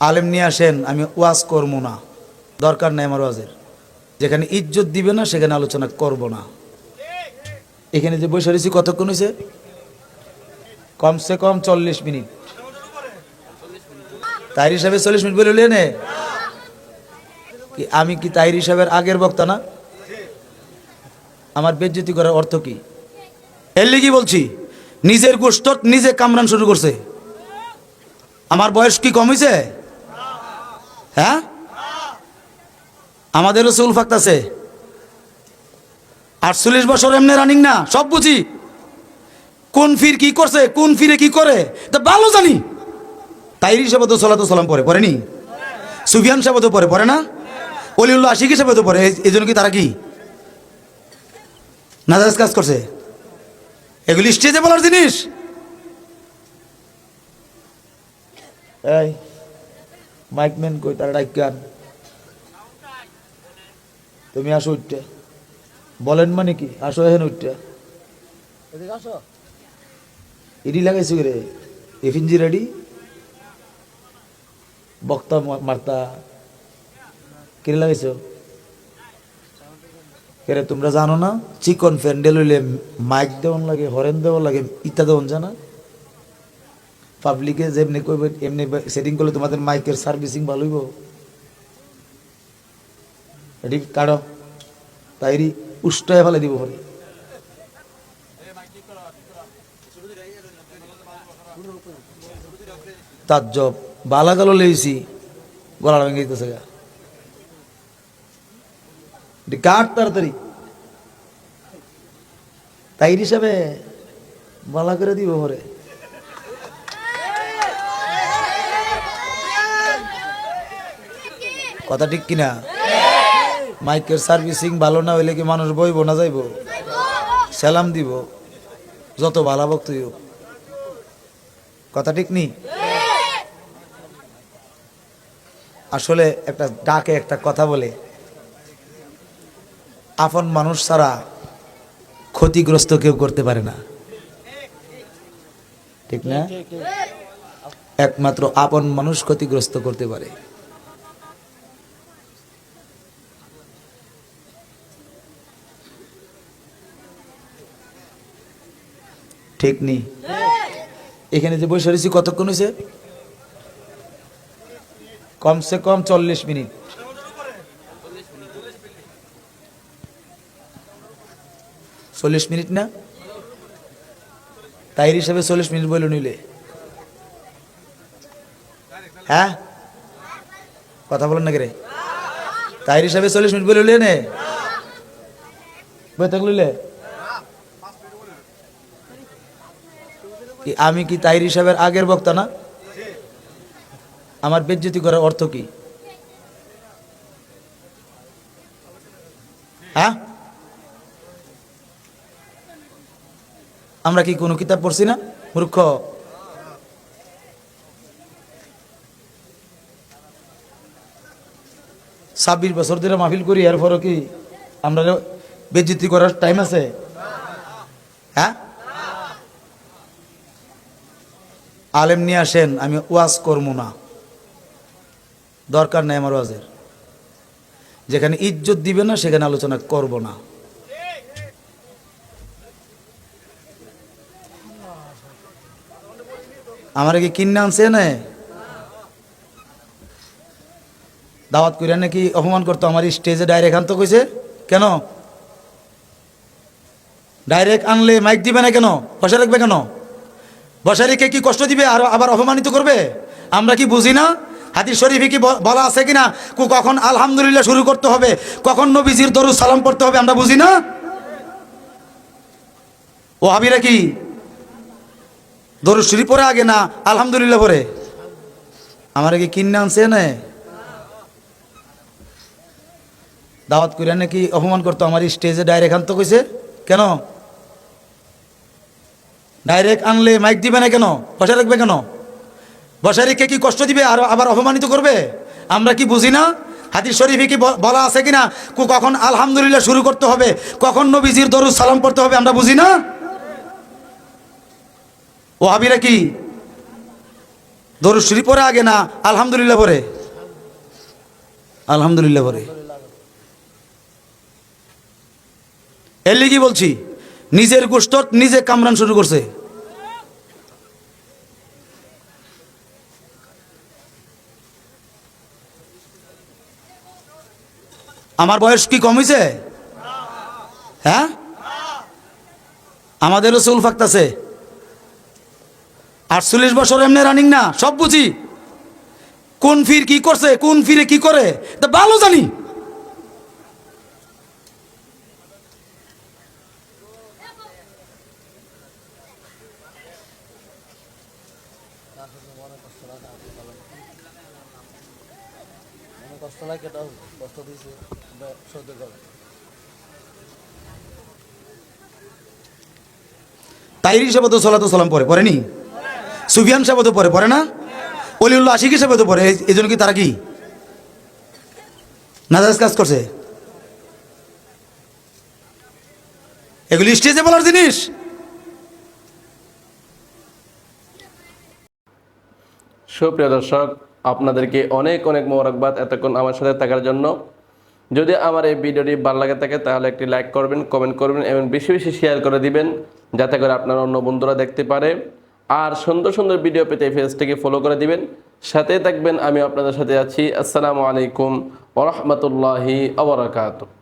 আলেম নিয়ে আসেন, আমি ওয়াজ করব না। দরকার নেই আমার ওয়াজের। যেখানে ইজ্জত দিবে না, সেখানে আলোচনা করব না। এখানে যে বসে রয়েছি, কতক্ষণ হয়েছে? কমসে কম চল্লিশ মিনিট। তাইর হিসাবে চল্লিশ মিনিট বলে নে। আমি কি তাইর হিসাবের আগের বক্তা না? আমার বেজ্জতি করার অর্থ কি? এর কি বলছি, নিজের গোষ্ঠ নিজে কামরান শুরু করছে। আমার বয়স কি কম হয়েছে হ্যাঁ? আমাদেরও চুল ফাঁকতাছে আটচল্লিশ বছর এমনি রানিং না, সব বুঝি। কোন ফির কি করছে, কোন ফিরে কি করে তা ভালো জানি। তাইর হিসাবে তো সালাত সালাম পরে, পড়েনি? সুফিয়ান সাহেব তো পরে, পড়ে না? অলিউল্লাহ আশিক হিসাবে তো পরে এই জন্য কি তারা কি? নাজাজ কাজ করছে। এগুলি স্টেজে বলার জিনিস। এই মাইকম্যান কই তারা ডাইকান তুমি আসো উঠতে। বলেন মানে কি? আসো এখন উঠতে। এডি লাগাইছো রে? এফিনজি রেডি বক্তা মার্তা। কিরে লাগাইছো? কেরে তোমরা জানো না? চিকন প্যান্ডেল হইলে মাইক দেওয়ান লাগে হরেন দেওয়ান লাগে ইত্যাদি দেওয়ান জানা? পাবলিকে যেমনি কইবে, এমনি সেটিং করলে তোমাদের মাইকের সার্ভিসিং ভালো হইব। এটি কাড়ো তাইরি উষ্টায় ফেলে দিব পরে। তার জব বালা গালো লেইছি গলা ভেঙে দিতেছে গা। কাট তাড়াতাড়ি? তাইর হিসাবে বালা করে দিব পরে। কথা ঠিক কিনা? মাইকের সার্ভিসিং ভালো না হইলে কি মানুষ বইব না যাইব? সালাম দিব, যত ভালো হোক। কথা ঠিক নি? আসলে একটা ডাকে একটা কথা বলে, আপন মানুষ ছাড়া ক্ষতিগ্রস্ত কেউ করতে পারে না। ঠিক না? একমাত্র আপন মানুষ ক্ষতিগ্রস্ত করতে পারে। ঠিক নেই। এখানে যে বসে রয়েছি কতক্ষণ হয়েছে? কমসে কম চল্লিশ মিনিট। চল্লিশ মিনিট না? তাইর হিসাবে চল্লিশ মিনিট বলে নিলে। হ্যাঁ? কথা বলেন না রে? তাইর হিসাবে চল্লিশ মিনিট বলে নে। বই থাকলে আমি কি তাইর হিসাবের আগের বক্তা না? আমার বেজ্জতি করার অর্থ কি? হ্যাঁ? আমরা কি কোনো কিতাব পড়ছি না, মূর্খ? ছাব্বিশ বছর ধরে মাহফিল করি, এরপরও কি আমরা বেজ্জতি করার টাইম আছে? আলেম নিয়ে আসেন, আমি ওয়াজ করব না। দরকার নেই আমার ওয়াজের। যেখানে ইজ্জত দিবে না, সেখানে আলোচনা করব না। আমার কি কিনে আনছে না দাওয়াত করে নাকি অপমান করতো? আমার স্টেজে ডাইরেক্ট আনতো কইছে। কেন? ডাইরেক্ট আনলে মাইক দিবে না কেন? বসে রাখবে কেন? বসে রেখে কি কষ্ট দিবে আর আবার অপমানিত করবে? আমরা কি বুঝি না? হাদিস শরীফে কি বলা আছে কিনা? কখন আলহামদুলিল্লাহ শুরু করতে হবে, কখন নবীজির দরুদ সালাম করতে হবে আমরা বুঝি না? ও হাবিরা কি দরুদ শরীফ পরে আগে না আলহামদুলিল্লাহ পরে আমার কি কিনে আনছে না দাওয়াত করে নাকি অপমান করতো, আমার স্টেজে ডাইরেক্ট আনতো কইছে? কেন? ডাইরেক্ট আনলে মাইক দিবে না কেন? বসে রাখবে কেন? বসে রেখে কি কষ্ট দিবে আর আবার অপমানিত করবে? আমরা কি বুঝি না? হাদিস শরীফে কি বলা আছে কিনা? কু- কখন আলহামদুলিল্লাহ শুরু করতে হবে, কখন নবীজির দরুদ সালাম করতে হবে আমরা বুঝি না? ও হাবিরা কি দরুদ শরীফ পরে আগে না আলহামদুলিল্লাহ পরে আলহামদুলিল্লাহ পরে এর লিগি বলছি নিজের গোষ্ঠ নিজে কামরান শুরু করছে। আমার বয়স কি কম হ্যাঁ? আমাদেরও চুল ফাঁকতাছে আটচল্লিশ বছর এমনি রানিং না, সব বুঝি। কোন ফির কি করছে, কোন ফিরে কি করে? তা ভালো জানি। কষ্ট লাগে এটা কষ্ট দিয়েছে সহ্য করে। তাইর হিসাবে তো সালাতু সালাম পরে পড়েনি সুফিয়ান সাহেব তো পরে পড়ে না? অলিউল্লাহ আশিক হিসাবে তো পরে এই জন্য কি তারা কি? নাজাজ কাজ করছে? এগুলি স্টেজে বলার জিনিস? সুপ্রিয় দর্শক আপনাদেরকে অনেক অনেক মোবারকবাদ এতক্ষণ আমার সাথে থাকার জন্য। যদি আমার এই ভিডিওটি ভালো লাগে থাকে, তাহলে একটি লাইক করবেন, কমেন্ট করবেন এবং বেশি বেশি শেয়ার করে দিবেন, যাতে করে আপনার অন্য বন্ধুরা দেখতে পারে। আর সুন্দর সুন্দর ভিডিও পেতে এই ফলো করে দিবেন। সাথে থাকবেন আমি আপনাদের সাথে আছি। আসসালামু আলাইকুম ওরহমতুল্লাহি আবরাকাত